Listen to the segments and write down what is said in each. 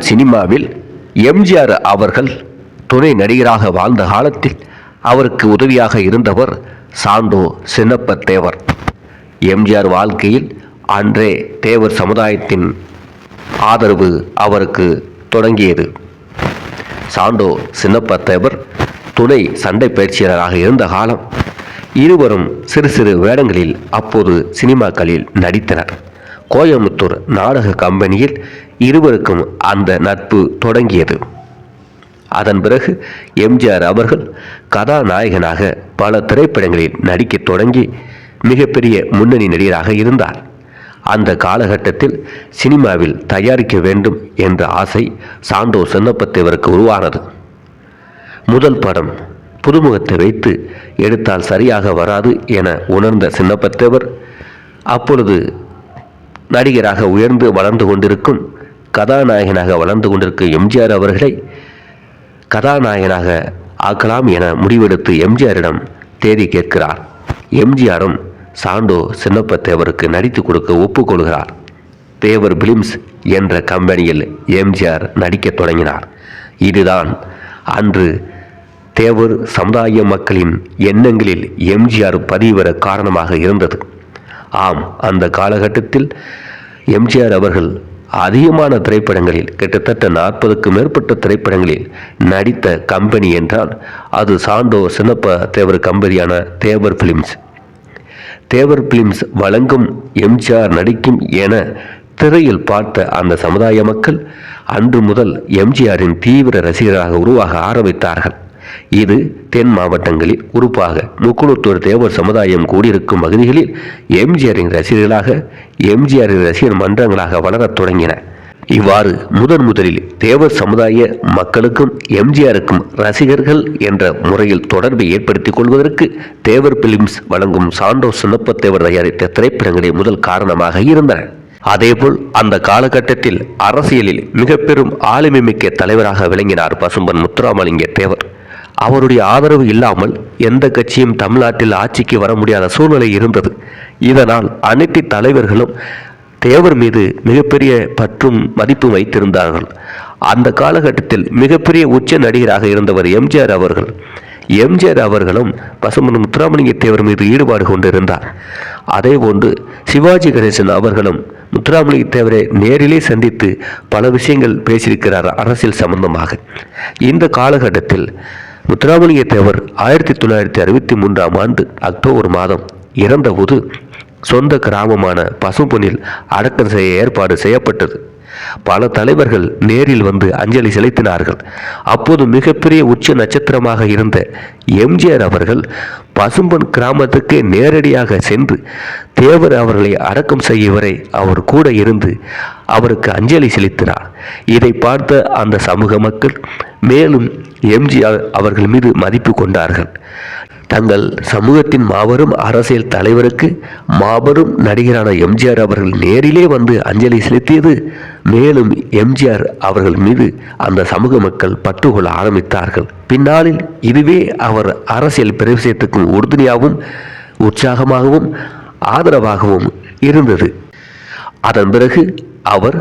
சினிமாவில் எம்ஜிஆர் அவர்கள் துணை நடிகராக வாழ்ந்த காலத்தில் அவருக்கு உதவியாக இருந்தவர் சாண்டோ சின்னப்ப தேவர் எம்ஜிஆர் வாழ்க்கையில் அன்றே தேவர் சமுதாயத்தின் ஆதரவு அவருக்கு தொடங்கியது. சாண்டோ சின்னப்ப தேவர் துணை சண்டை பயிற்சியாளராக இருந்த காலம் இருவரும் சிறு சிறு வேடங்களில் அப்போது சினிமாக்களில் நடித்தனர். கோயமுத்தூர் நாடக கம்பெனியில் இருவருக்கும் அந்த நட்பு தொடங்கியது. அதன் பிறகு எம்ஜிஆர் அவர்கள் கதாநாயகனாக பல திரைப்படங்களில் நடிக்கத் தொடங்கி மிகப்பெரிய முன்னணி நடிகராக இருந்தார். அந்த காலகட்டத்தில் சினிமாவில் தயாரிக்க வேண்டும் என்ற ஆசை சாண்டோ சின்னப்பத்தேவருக்கு உருவானது. முதல் படம் புதுமுகத்தை வைத்து எடுத்தால் சரியாக வராது என உணர்ந்த சின்னப்பத்தேவர் அப்பொழுது நடிகராக உயர்ந்து வளர்ந்து கொண்டிருக்கும் கதாநாயகனாக வளர்ந்து கொண்டிருக்கும் எம்ஜிஆர் அவர்களை கதாநாயகனாக ஆக்கலாம் என முடிவெடுத்து எம்ஜிஆரிடம் தேதி கேட்கிறார். எம்ஜிஆரும் சாண்டோ சின்னப்ப தேவருக்கு நடித்து கொடுக்க ஒப்புக்கொள்கிறார். தேவர் பிலிம்ஸ் என்ற கம்பெனியில் எம்ஜிஆர் நடிக்கத் தொடங்கினார். இதுதான் அன்று தேவர் சமுதாய மக்களின் எண்ணங்களில் எம்ஜிஆர் பதிவர காரணமாக இருந்தது. ஆம் அந்த காலகட்டத்தில் எம்ஜிஆர் அவர்கள் அதிகமான திரைப்படங்களில் கிட்டத்தட்ட நாற்பதுக்கு மேற்பட்ட திரைப்படங்களில் நடித்த கம்பெனி என்றால் அது சாண்டோ சின்னப்ப தேவர் கம்பெனியான தேவர் பிலிம்ஸ். தேவர் பிலிம்ஸ் வழங்கும் எம்ஜிஆர் நடிக்கும் என திரையில் பார்த்த அந்த சமுதாய மக்கள் அன்று முதல் எம்ஜிஆரின் தீவிர ரசிகராக உருவாக ஆரம்பித்தார்கள். இது தென் மாவட்டங்களில் குறிப்பாக முக்குளத்தூர் தேவர் சமுதாயம் கூடியிருக்கும் பகுதிகளில் எம்ஜிஆரின் ரசிகர்களாக எம்ஜிஆரின் ரசிகர் மன்றங்களாக வளரத் தொடங்கின. இவ்வாறு முதன் முதலில் தேவர் சமுதாய மக்களுக்கும் எம்ஜிஆருக்கும் ரசிகர்கள் என்ற முறையில் தொடர்பை ஏற்படுத்திக் கொள்வதற்கு தேவர் பிலிம்ஸ் வழங்கும் சாண்டோ சுண்ணப்பத்தேவர் தயாரித்த திரைப்படங்களே முதல் காரணமாக இருந்தன. அதேபோல் அந்த காலகட்டத்தில் அரசியலில் மிக பெரும் ஆளுமை மிக்க தலைவராக விளங்கினார் பசும்பன் முத்துராமலிங்க தேவர். அவருடைய ஆதரவு இல்லாமல் எந்த கட்சியும் தமிழ்நாட்டில் ஆட்சிக்கு வர முடியாத சூழ்நிலை இருந்தது. இதனால் அனைத்து தலைவர்களும் தேவர் மீது மிகப்பெரிய பற்றும் மதிப்பும் வைத்திருந்தார்கள். அந்த காலகட்டத்தில் மிகப்பெரிய உச்ச நடிகராக இருந்தவர் எம்ஜிஆர் அவர்கள். எம்ஜிஆர் அவர்களும் பசுமன் முத்துராமலிங்க தேவர் மீது ஈடுபாடு கொண்டிருந்தார். அதே போன்று சிவாஜி கணேசன் அவர்களும் முத்துராமலிங்க தேவரை நேரிலே சந்தித்து பல விஷயங்கள் பேசியிருக்கிறார் அரசியல் சம்பந்தமாக. இந்த காலகட்டத்தில் முத்துராமலிங்க தேவர் ஆயிரத்தி தொள்ளாயிரத்தி அறுபத்தி மூன்றாம் ஆண்டு அக்டோபர் மாதம் இறந்தபோது சொந்த கிராமமான பசும்பொனில் அடக்கம் செய்ய ஏற்பாடு செய்யப்பட்டது. பல தலைவர்கள் நேரில் வந்து அஞ்சலி செலுத்தினார்கள். அப்போது மிகப்பெரிய உச்ச நட்சத்திரமாக இருந்த எம்ஜிஆர் அவர்கள் பசும்பன் கிராமத்துக்கு நேரடியாக சென்று தேவர் அவர்களை அடக்கம் செய்ய வரை அவர் கூட இருந்து அவருக்கு அஞ்சலி செலுத்தினார். இதை பார்த்த அந்த சமூக மக்கள் மேலும் எம்ஜிஆர் அவர்கள் மீது மதிப்பு கொண்டார்கள். தங்கள் சமூகத்தின் மாபெரும் அரசியல் தலைவருக்கு மாபெரும் நடிகரான எம்ஜிஆர் அவர்கள் நேரிலே வந்து அஞ்சலி செலுத்தியது. மேலும் எம்ஜிஆர் அவர்கள் மீது அந்த சமூக மக்கள் பற்றுக்கொள்ள ஆரம்பித்தார்கள். பின்னாளில் இதுவே அவர் அரசியல் பிரவேசத்துக்கு உறுதுணையாகவும் உற்சாகமாகவும் ஆதரவாகவும் இருந்தது. அதன் பிறகு அவர்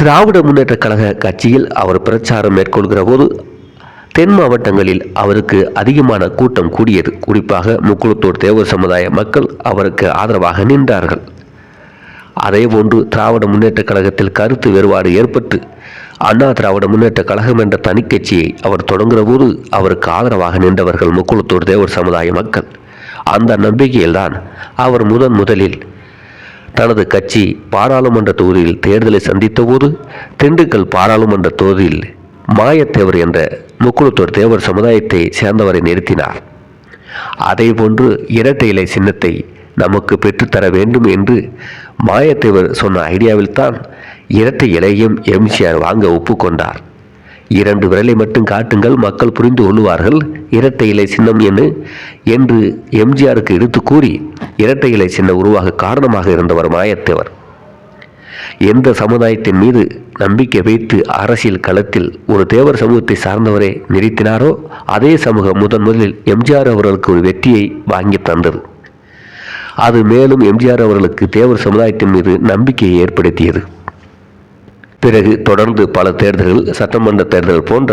திராவிட முன்னேற்ற கழக கட்சியில் அவர் பிரச்சாரம் மேற்கொள்கிற போது தென் மாவட்டங்களில் அவருக்கு அதிகமான கூட்டம் கூடியது. குறிப்பாக முக்குளத்தூர் தேவர் சமுதாய மக்கள் அவருக்கு ஆதரவாக நின்றார்கள். அதேபோன்று திராவிட முன்னேற்ற கழகத்தில் கருத்து வேறுபாடு ஏற்பட்டு அண்ணா திராவிட முன்னேற்றக் கழகம் என்ற தனிக்கட்சியை அவர் தொடங்குகிற போது அவருக்கு ஆதரவாக நின்றவர்கள் முக்குளத்தூர் தேவர் சமுதாய மக்கள். அந்த நம்பிக்கையில்தான் அவர் முதன் முதலில் தனது கட்சி பாராளுமன்ற தொகுதியில் தேர்தலை சந்தித்தபோது திண்டுக்கல் பாராளுமன்ற தொகுதியில் மாயத்தேவர் என்ற முக்குளத்தூர் தேவர் சமுதாயத்தை சேர்ந்தவரை நிறுத்தினார். அதேபோன்று இரட்டை இலை சின்னத்தை நமக்கு பெற்றுத்தர வேண்டும் என்று மாயத்தேவர் சொன்ன ஐடியாவில்தான் இரட்டை இலையும் எம்ஜிஆர் வாங்க ஒப்புக்கொண்டார். இரண்டு விரலை மட்டும் காட்டுங்கள் மக்கள் புரிந்து கொள்வார்கள் இரட்டை இலை சின்னம் என்று என்று எம்ஜிஆருக்கு எடுத்து கூறி இரட்டை இலை சின்னம் உருவாக காரணமாக இருந்தவர் மாயத்தேவர். எந்த சமுதாயத்தின் மீது நம்பிக்கை வைத்து அரசியல் களத்தில் ஒரு தேவர் சமூகத்தை சார்ந்தவரை நிறுத்தினாரோ அதே சமூகம் முதன் முதலில் எம்ஜிஆர் அவர்களுக்கு ஒரு வெற்றியை வாங்கி தந்தது. அது மேலும் எம்ஜிஆர் அவர்களுக்கு தேவர் சமுதாயத்தின் மீது நம்பிக்கையை ஏற்படுத்தியது. பிறகு தொடர்ந்து பல தேர்தல்கள் சட்டமன்ற தேர்தல் போன்ற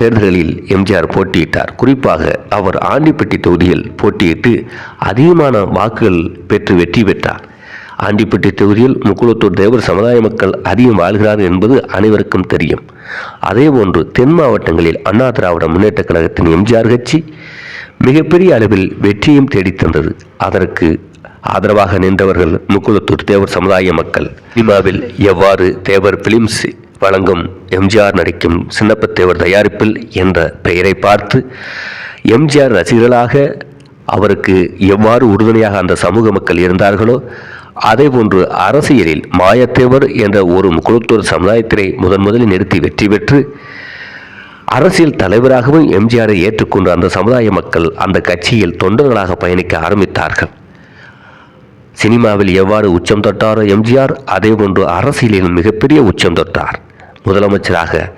தேர்தல்களில் எம்ஜிஆர் போட்டியிட்டார். குறிப்பாக அவர் ஆண்டிப்பட்டி தொகுதியில் போட்டியிட்டு அதிகமான வாக்குகள் பெற்று வெற்றி பெற்றார். ஆண்டிப்பட்டி தொகுதியில் முக்குளத்தூர் தேவர் சமுதாய மக்கள் அதிகம் வாழ்கிறார்கள் என்பது அனைவருக்கும் தெரியும். அதேபோன்று தென் மாவட்டங்களில் அண்ணா திராவிட முன்னேற்ற கழகத்தின் எம்ஜிஆர் கட்சி மிகப்பெரிய அளவில் வெற்றியும் தேடித் தந்தது அதற்கு ஆதரவாக நின்றவர்கள் முக்குளத்தூர் தேவர் சமுதாய மக்கள். சினிமாவில் எவ்வாறு தேவர் பிலிம்ஸ் வழங்கும் எம்ஜிஆர் நடிக்கும் சின்னப்ப தேவர் தயாரிப்பில் என்ற பெயரை பார்த்து எம்ஜிஆர் ரசிகர்களாக அவருக்கு எவ்வாறு உறுதுணையாக அந்த சமூக மக்கள் இருந்தார்களோ அதேபோன்று அரசியலில் மாயத்தேவர் என்ற ஒரு குலத்தோர் சமுதாயத்தினை முதன் முதலில் நிறுத்தி வெற்றி பெற்று அரசியல் தலைவராகவும் எம்ஜிஆரை ஏற்றுக்கொண்டு அந்த சமுதாய மக்கள் அந்த கட்சியில் தொண்டர்களாக பயணிக்க ஆரம்பித்தார்கள். சினிமாவில் எவ்வாறு உச்சம் தொட்டாரோ எம்ஜிஆர் அதேபோன்று அரசியலில் மிகப்பெரிய உச்சம் தொட்டார். முதலமைச்சராக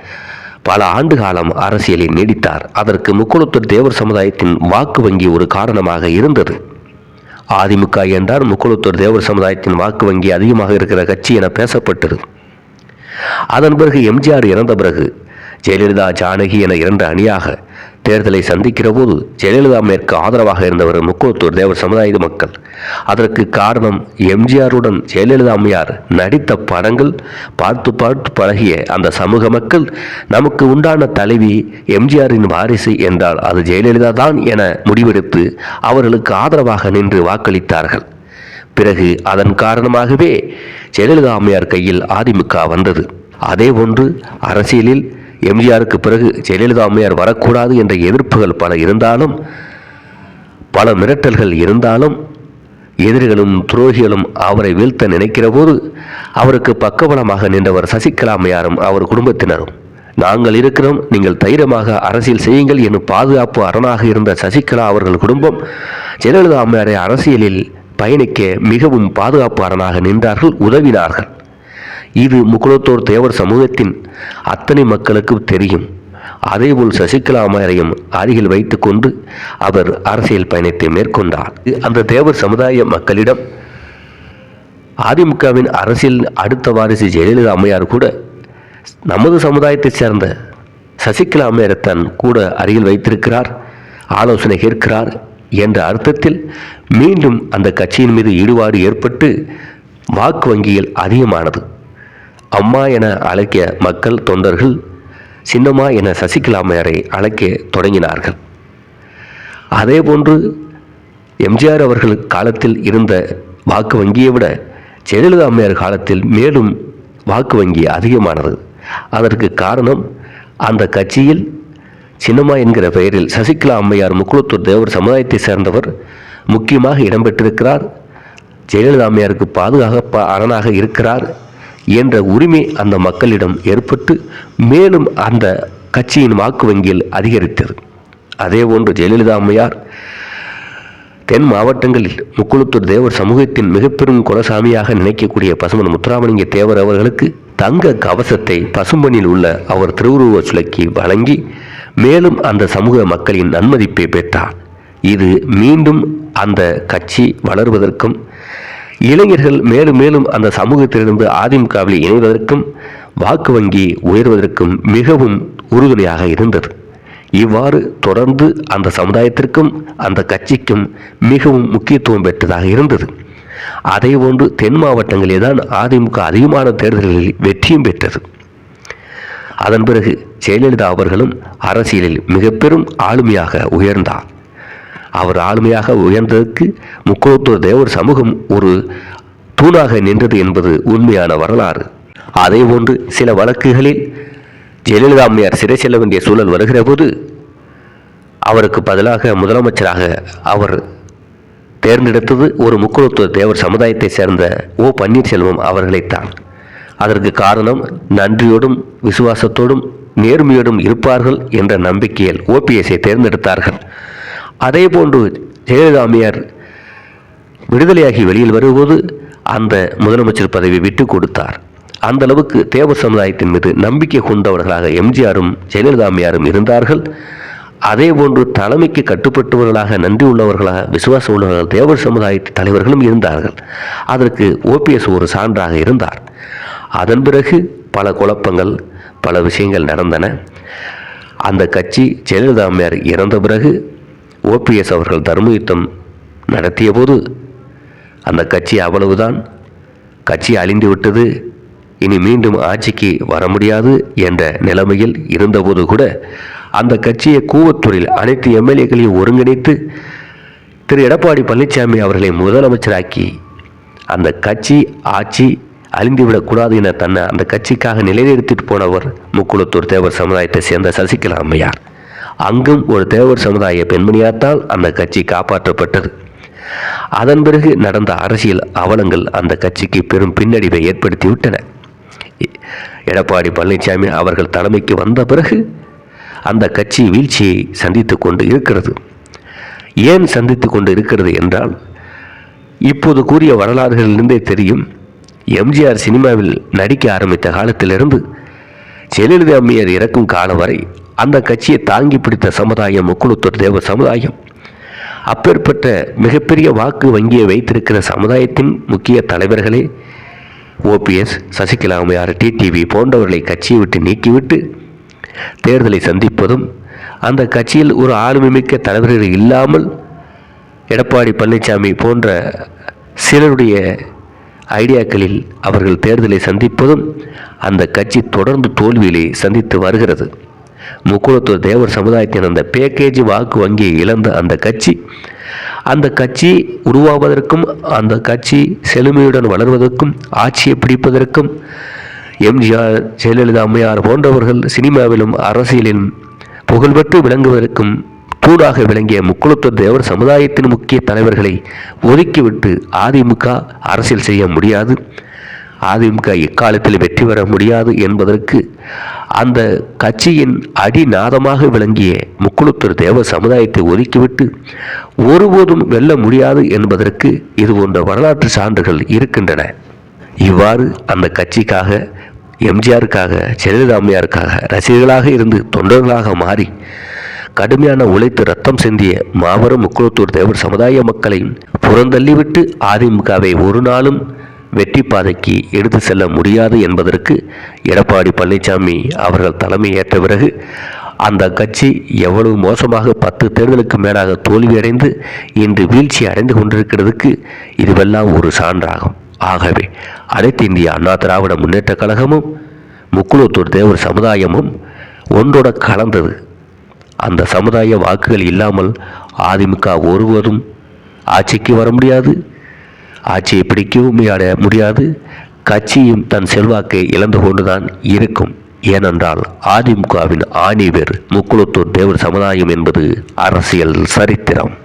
பல ஆண்டு காலம் அரசியலில் நீடித்தார். அதற்கு முக்குளத்தூர் தேவர் சமுதாயத்தின் வாக்கு வங்கி ஒரு காரணமாக இருந்தது. அதிமுக என்றால் முக்குளத்தூர் தேவர் சமுதாயத்தின் வாக்கு வங்கி அதிகமாக இருக்கிற கட்சி என பேசப்பட்டது. அதன் பிறகு எம்ஜிஆர் இறந்த பிறகு ஜெயலலிதா ஜானகி என இரண்டு அணியாக தேர்தலை சந்திக்கிற போது ஜெயலலிதா மேற்கு ஆதரவாக இருந்தவர் முக்கோத்தூர் தேவர் சமுதாய மக்கள். அதற்கு காரணம் எம்ஜிஆருடன் ஜெயலலிதா அம்மையார் நடித்த படங்கள் பார்த்து பார்த்து பழகிய அந்த சமூக மக்கள் நமக்கு உண்டான தலைவி எம்ஜிஆரின் வாரிசு என்றால் அது ஜெயலலிதா தான் என முடிவெடுத்து அவர்களுக்கு ஆதரவாக நின்று வாக்களித்தார்கள். பிறகு அதன் காரணமாகவே ஜெயலலிதா அம்மையார் கையில் அதிமுக வந்தது. அதே ஒன்று அரசியலில் எம்ஜிஆருக்கு பிறகு ஜெயலலிதா அம்மையார் வரக்கூடாது என்ற எதிர்ப்புகள் பல இருந்தாலும் பல மிரட்டல்கள் இருந்தாலும் எதிரிகளும் துரோகிகளும் அவரை வீழ்த்த நினைக்கிற போது அவருக்கு பக்கபலமாக நின்றவர் சசிகலா அம்மையாரும் அவர் குடும்பத்தினரும். நாங்கள் இருக்கிறோம் நீங்கள் தைரியமாக அரசியல் செய்யுங்கள் என்னும் பாதுகாப்பு அரணாக இருந்த சசிகலா அவர்கள் குடும்பம் ஜெயலலிதா அம்மையாரை அரசியலில் பயணிக்க மிகவும் பாதுகாப்பு அரணாக நின்றார்கள் உதவினார்கள். இது முக்குளத்தோர் தேவர் சமூகத்தின் அத்தனை மக்களுக்கு தெரியும். அதேபோல் சசிகலா அம்மையாரையும் அருகில் வைத்துக்கொண்டு அவர் அரசியல் பயணத்தை மேற்கொண்டார். அந்த தேவர் சமுதாய மக்களிடம் அதிமுகவின் அரசியல் அடுத்த வாரிசு ஜெயலலிதா அம்மையார் கூட நமது சமுதாயத்தைச் சேர்ந்த சசிகலா அம்மையாரை தன் கூட அருகில் வைத்திருக்கிறார் ஆலோசனை கேட்கிறார் என்ற அர்த்தத்தில் மீண்டும் அந்த கட்சியின் மீது ஈடுபாடு ஏற்பட்டு வாக்கு வங்கியில் அதிகமானது. அம்மா என அழைக்க மக்கள் தொண்டர்கள் சின்னம்மா என சசிகலா அம்மையாரை அழைக்க தொடங்கினார்கள். அதேபோன்று எம்ஜிஆர் அவர்கள் காலத்தில் இருந்த வாக்கு வங்கியை விட ஜெயலலிதா அம்மையார் காலத்தில் மேலும் வாக்கு வங்கி அதிகமானது. அதற்கு காரணம் அந்த கட்சியில் சின்னம்மா என்கிற பெயரில் சசிகலா அம்மையார் முக்குளத்தூர் தேவர் சமுதாயத்தை சேர்ந்தவர் முக்கியமாக இடம்பெற்றிருக்கிறார். ஜெயலலிதா அம்மையாருக்கு பாதுகாப்பு அரணாக இருக்கிறார். என்ற உரிமை அந்த மக்களிடம் ஏற்பட்டு மேலும் அந்த கட்சியின் வாக்கு வங்கியில் அதிகரித்தது. அதேபோன்று ஜெயலலிதா அம்மையார் தென் மாவட்டங்களில் முக்குளத்தூர் தேவர் சமூகத்தின் மிகப்பெரும் குலசாமியாக நினைக்கக்கூடிய பசுமன் முத்துராமலிங்க தேவர் அவர்களுக்கு தங்க கவசத்தை பசும்பனில் உள்ள அவர் திருவுருவ சுலக்கி வழங்கி மேலும் அந்த சமூக மக்களின் நன்மதிப்பை பெற்றார். இது மீண்டும் அந்த கட்சி வளர்வதற்கும் இளைஞர்கள் மேலும் மேலும் அந்த சமூகத்திலிருந்து அதிமுகவில் இணைவதற்கும் வாக்கு வங்கி உயர்வதற்கும் மிகவும் உறுதுணையாக இருந்தது. இவ்வாறு தொடர்ந்து அந்த சமுதாயத்திற்கும் அந்த கட்சிக்கும் மிகவும் முக்கியத்துவம் பெற்றதாக இருந்தது. அதேபோன்று தென் மாவட்டங்களில் தான் அதிமுக அதிகமான தேர்தல்களில் வெற்றியும் பெற்றது. அதன் பிறகு ஜெயலலிதா அவர்களும் அரசியலில் மிக பெரும் ஆளுமையாக உயர்ந்தார். அவர் ஆளுமையாக உயர்ந்ததற்கு முக்குளத்தூர் தேவர் சமூகம் ஒரு தூணாக நின்றது என்பது உண்மையான வரலாறு. அதேபோன்று சில வழக்குகளில் ஜெயலலிதா அம்மையார் சிறை செல்ல வேண்டிய சூழல் வருகிற போது அவருக்கு பதிலாக முதலமைச்சராக அவர் தேர்ந்தெடுத்தது ஒரு முக்கியத்துவ தேவர் சமுதாயத்தை சேர்ந்த ஓ. பன்னீர்செல்வம் அவர்களைத்தான் அதற்கு காரணம் நன்றியோடும் விசுவாசத்தோடும் நேர்மையோடும் இருப்பார்கள் என்ற நம்பிக்கையில் ஓபிஎஸ்ஐ தேர்ந்தெடுத்தார்கள். அதேபோன்று ஜெயலலிதா அம்மையார் விடுதலையாகி வெளியில் வரும்போது அந்த முதலமைச்சர் பதவி விட்டு கொடுத்தார். அந்த அளவுக்கு தேவர் சமுதாயத்தின் மீது நம்பிக்கை கொண்டவர்களாக எம்ஜிஆரும் ஜெயலலிதா அம்மையாரும் இருந்தார்கள் அதேபோன்று தலைமைக்கு கட்டுப்பட்டவர்களாக நன்றி உள்ளவர்களாக விசுவாசம் உள்ளவர்கள் தேவர் சமுதாய தலைவர்களும் இருந்தார்கள். அதற்கு ஓபிஎஸ் ஒரு சான்றாக இருந்தார். அதன் பிறகு பல குழப்பங்கள் பல விஷயங்கள் நடந்தன. அந்த கட்சி ஜெயலலிதா அம்மையார் இறந்த பிறகு ஓபிஎஸ் அவர்கள் தர்மயுத்தம் நடத்திய போது அந்த கட்சி அவ்வளவுதான். கட்சி அழிந்து விட்டது. இனி மீண்டும் ஆட்சிக்கு வர முடியாது என்ற நிலைமையில் இருந்தபோது கூட அந்த கட்சியை கூவத்தூரில் அனைத்து எம்எல்ஏக்களையும் ஒருங்கிணைத்து திரு எடப்பாடி பழனிசாமி அவர்களை முதலமைச்சராக்கி அந்த கட்சி ஆட்சி அழிந்துவிடக்கூடாது என தன்னை அந்த கட்சிக்காக நிலைநிறுத்திட்டு போனவர் முக்குளத்தூர் தேவர் சமுதாயத்தை சேர்ந்த சசிகலா அம்மையார். அங்கும் ஒரு தேவர் சமுதாய பெண்மணியாத்தால் அந்த கட்சி காப்பாற்றப்பட்டது. அதன் பிறகு நடந்த அரசியல் அவலங்கள் அந்த கட்சிக்கு பெரும் பின்னடைவை ஏற்படுத்திவிட்டன. எடப்பாடி பழனிசாமி அவர்கள் தலைமைக்கு வந்த பிறகு அந்த கட்சி வீழ்ச்சியை சந்தித்து கொண்டு இருக்கிறது. ஏன் சந்தித்து கொண்டு இருக்கிறது என்றால் இப்போது கூறிய வரலாறுகளிலிருந்தே தெரியும் எம்ஜிஆர் சினிமாவில் நடிக்க ஆரம்பித்த காலத்திலிருந்து ஜெயலலிதா அம்மையார் இறக்கும் காலம் வரை அந்த கட்சியை தாங்கி பிடித்த சமுதாயம் முக்குளத்தூர் தேவ சமுதாயம். அப்பேற்பட்ட மிகப்பெரிய வாக்கு வங்கியை வைத்திருக்கிற சமுதாயத்தின் முக்கிய தலைவர்களே ஓபிஎஸ் சசிகலா அம்மையார் டிடிவி போன்றவர்களை கட்சியை விட்டு நீக்கிவிட்டு தேர்தலை சந்திப்பதும் அந்த கட்சியில் ஒரு ஆளுமைமிக்க தலைவர்கள் இல்லாமல் எடப்பாடி பழனிசாமி போன்ற சிலருடைய ஐடியாக்களில் அவர்கள் தேர்தலை சந்திப்பதும் அந்த கட்சி தொடர்ந்து தோல்வியிலே சந்தித்து வருகிறது. முக்குளத்தூர் தேவர் சமுதாயத்தின் அந்த பேக்கேஜ் வாக்கு வங்கியை இழந்த அந்த கட்சி அந்த கட்சி உருவாவதற்கும் அந்த கட்சி செழுமையுடன் வளர்வதற்கும் ஆட்சியை பிடிப்பதற்கும் எம்ஜிஆர் ஜெயலலிதா அம்மையார் போன்றவர்கள் சினிமாவிலும் அரசியலிலும் புகழ்பெற்று விளங்குவதற்கும் தூணாக விளங்கிய முக்குளத்தூர் தேவர் சமுதாயத்தின் முக்கிய தலைவர்களை ஒதுக்கிவிட்டு அதிமுக அரசியல் செய்ய முடியாது. அதிமுக இக்காலத்தில் வெற்றி பெற முடியாது என்பதற்கு அந்த கட்சியின் அடிநாதமாக விளங்கிய முக்குளத்தூர் தேவ சமுதாயத்தை ஒதுக்கிவிட்டு ஒருபோதும் வெல்ல முடியாது என்பதற்கு இது போன்ற வரலாற்று சான்றுகள் இருக்கின்றன. இவ்வாறு அந்த கட்சிக்காக எம்ஜிஆருக்காக ஜெயலலிதா அம்மையாருக்காக ரசிகர்களாக இருந்து தொண்டர்களாக மாறி கடுமையான உழைத்து ரத்தம் சிந்திய மாபெரும் முக்குளத்தூர் தேவர் சமுதாய மக்களை புறந்தள்ளிவிட்டு அதிமுகவை ஒரு நாளும் வெற்றி பாதைக்கு எடுத்து செல்ல முடியாது என்பதற்கு எடப்பாடி பழனிசாமி அவர்கள் தலைமை ஏற்ற பிறகு அந்த கட்சி எவ்வளவு மோசமாக பத்து தேர்தலுக்கு மேலாக தோல்வியடைந்து இன்று வீழ்ச்சி அடைந்து கொண்டிருக்கிறதுக்கு இதுவெல்லாம் ஒரு சான்றாகும். ஆகவே அனைத்து இந்திய அண்ணா திராவிட முன்னேற்ற கழகமும் முக்குளத்தூர் தேவர் சமுதாயமும் ஒன்றோட கலந்தது. அந்த சமுதாய வாக்குகள் இல்லாமல் அதிமுக ஒருவரும் ஆட்சிக்கு வர முடியாது. ஆட்சியை பிடிக்கவும் முடியாது. கட்சியும் தன் செல்வாக்கை இழந்து கொண்டுதான் இருக்கும். ஏனென்றால் அதிமுகவின் ஆணிவேர் முக்குளத்தூர் தேவர் சமுதாயம் என்பது அரசியல் சரித்திரம்.